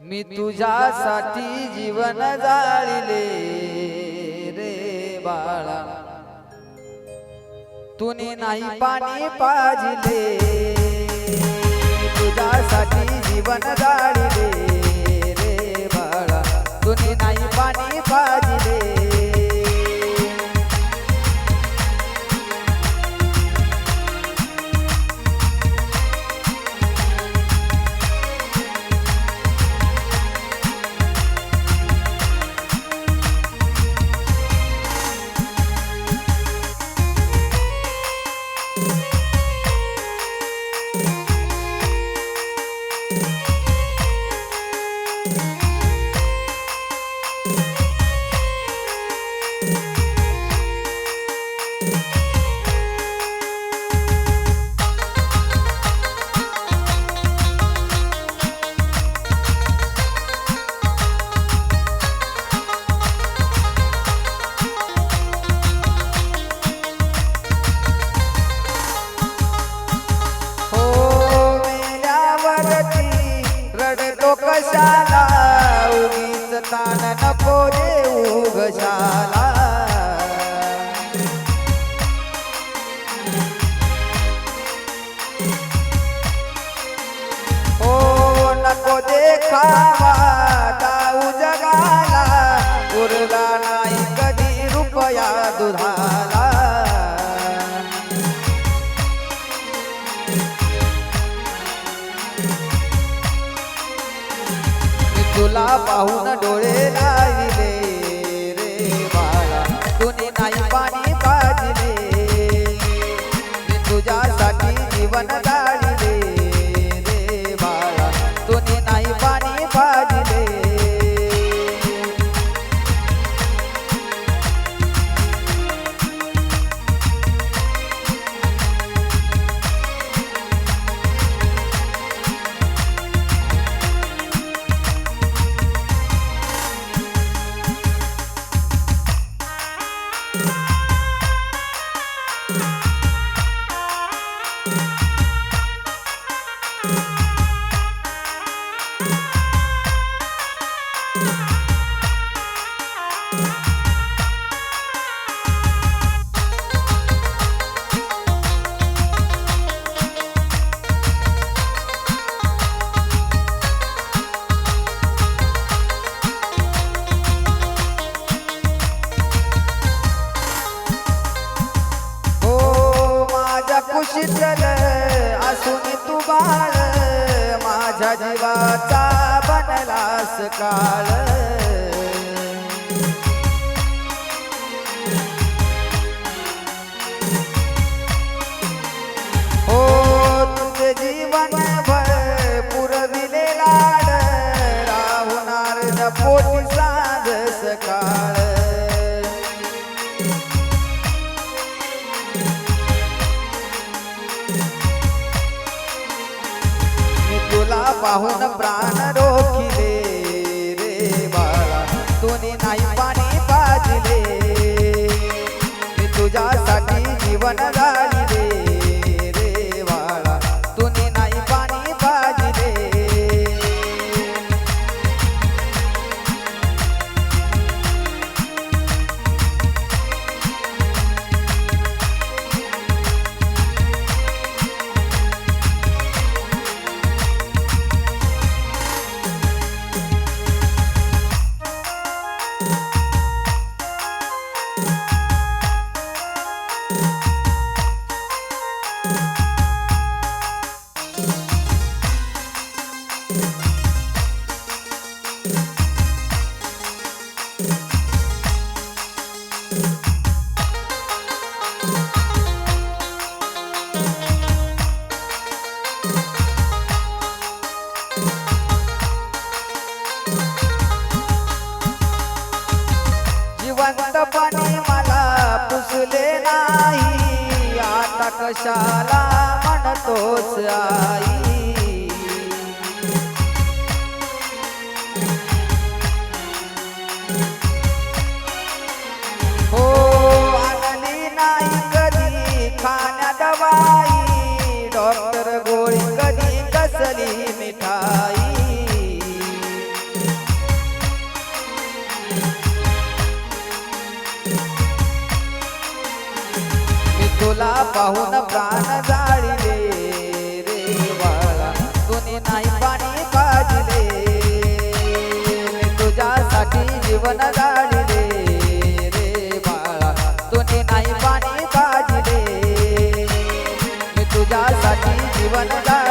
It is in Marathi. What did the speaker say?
मी तुझ्यासाठी जीवन जाळिले रे बाळा. तुने नाही पाणी पाजिले. तुझ्यासाठी जीवन जाळिले रे बाळा. तुने नाही पाणी पाज कशाला उगीच ताण नको देऊ घशाला हो नको देखावा दाऊ जगाला. उरला नाही कधी रुपया दुधा पाहून डोळे लाविले रे बाळा. तुने नाही पाणी पाजिले. तुझ्यासाठी जीवन माझ्या कुशीत असून तू बाळ माझ्या जीवाचा बनलास काळ. पाहून प्राण रोखिले रे बाळा. तुने नाही पाणी पाजले. मी तुझ्यासाठी जीवन કશાલા મન તો આય. पाहून प्राण जाळीले रे बाळा. नाही पाणी पाजले तुझ्यासाठी जीवन जाळीले रे बाळा. तुम्ही नाही पाणी पाजले तुझ्यासाठी जीवन जाळी